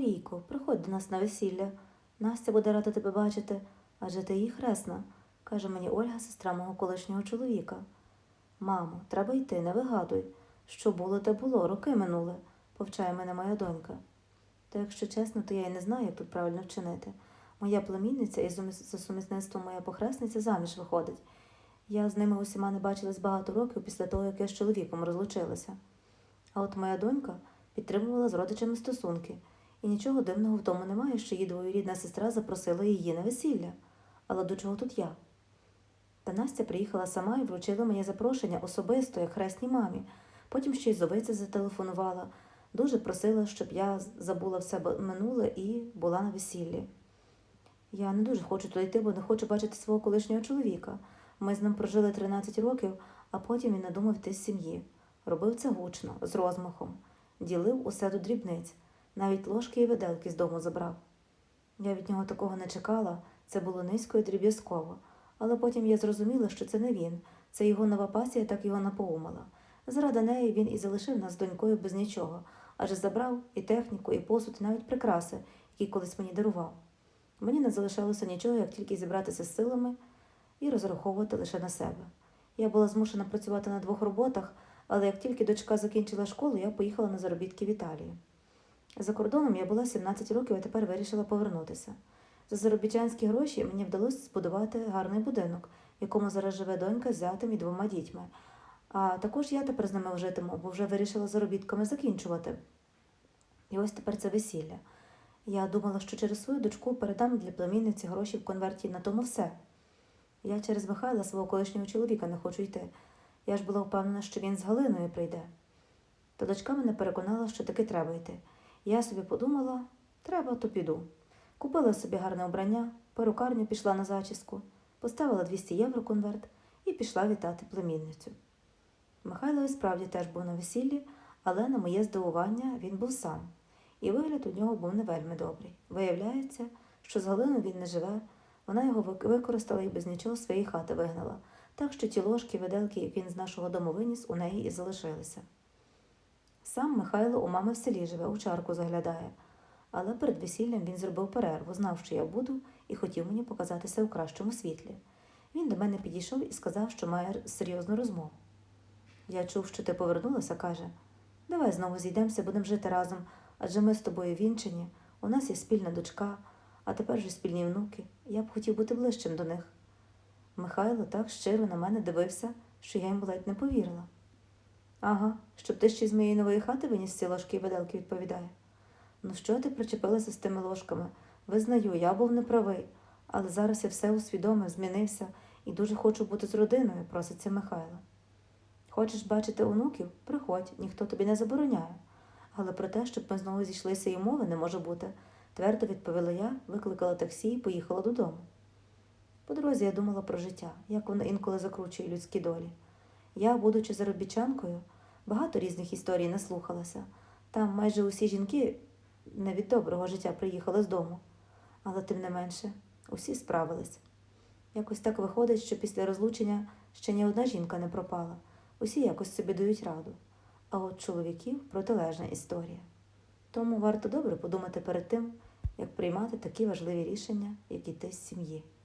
Марійко, приходь до нас на весілля. Настя буде рада тебе бачити, адже ти її хресна, каже мені Ольга, сестра мого колишнього чоловіка. Мамо, треба йти, не вигадуй. Що було, те було, роки минули, повчає мене моя донька. Та якщо чесно, то я й не знаю, як тут правильно вчинити. Моя племінниця і за сумісництвом моя похресниця заміж виходить. Я з ними усіма не бачилась багато років після того, як я з чоловіком розлучилася. А от моя донька підтримувала з родичами стосунки, і нічого дивного в тому немає, що її двоюрідна сестра запросила її на весілля. Але до чого тут я? Та Настя приїхала сама і вручила мені запрошення особисто, як хресній мамі. Потім ще й зовиця зателефонувала, дуже просила, щоб я забула все минуле і була на весіллі. Я не дуже хочу туди йти, бо не хочу бачити свого колишнього чоловіка. Ми з ним прожили 13 років, а потім він надумав йти з сім'ї. Робив це гучно, з розмахом, ділив усе до дрібниць, навіть ложки і виделки з дому забрав. Я від нього такого не чекала, це було низько і дріб'язково, але потім я зрозуміла, що це не він, це його нова пасія так його напоумила. Заради неї він і залишив нас з донькою без нічого, адже забрав і техніку, і посуд, і навіть прикраси, які колись мені дарував. Мені не залишалося нічого, як тільки зібратися з силами і розраховувати лише на себе. Я була змушена працювати на двох роботах, але як тільки дочка закінчила школу, я поїхала на заробітки в Італію. За кордоном я була 17 років, а тепер вирішила повернутися. За заробітчанські гроші мені вдалося збудувати гарний будинок, в якому зараз живе донька з зятем і двома дітьми. А також я тепер з ними житиму, бо вже вирішила заробітками закінчувати. І ось тепер це весілля. Я думала, що через свою дочку передам для племінниці гроші в конверті на тому все. Я через Михайла свого колишнього чоловіка не хочу йти. Я ж була впевнена, що він з Галиною прийде. Та дочка мене переконала, що таки треба йти. Я собі подумала, треба, то піду. Купила собі гарне обрання, перукарню пішла на зачіску, поставила 200 євро конверт і пішла вітати племінницю. Михайло і справді теж був на весіллі, але на моє здивування він був сам, і вигляд у нього був не вельми добрий. Виявляється, що з Галиною він не живе, вона його використала і без нічого своєї хати вигнала, так що ті ложки, виделки, які він з нашого дому виніс, у неї і залишилися. Сам Михайло у мами в селі живе, у чарку заглядає. Але перед весіллям він зробив перерву, знав, що я буду, і хотів мені показатися у кращому світлі. Він до мене підійшов і сказав, що має серйозну розмову. Я чув, що ти повернулася, каже. Давай знову зійдемося, будемо жити разом, адже ми з тобою вінчені, у нас є спільна дочка, а тепер вже спільні внуки. Я б хотів бути ближчим до них. Михайло так щиро на мене дивився, що я йому ледь не повірила. Ага, щоб ти ще з моєї нової хати виніс ці ложки і виделки, відповідає. Ну що ти причепилася з тими ложками? Визнаю, я був неправий, але зараз я все усвідомив, змінився і дуже хочу бути з родиною, проситься Михайло. Хочеш бачити онуків? Приходь, ніхто тобі не забороняє. Але про те, щоб ми знову зійшлися і мови не може бути, твердо відповіла я, викликала таксі і поїхала додому. По дорозі я думала про життя, як воно інколи закручує людські долі. Я, будучи заробітчанкою, багато різних історій наслухалася. Там майже усі жінки не від доброго життя приїхали з дому. Але тим не менше, усі справились. Якось так виходить, що після розлучення ще ні одна жінка не пропала. Усі якось собі дають раду. А от чоловіків протилежна історія. Тому варто добре подумати перед тим, як приймати такі важливі рішення, як іти з сім'ї.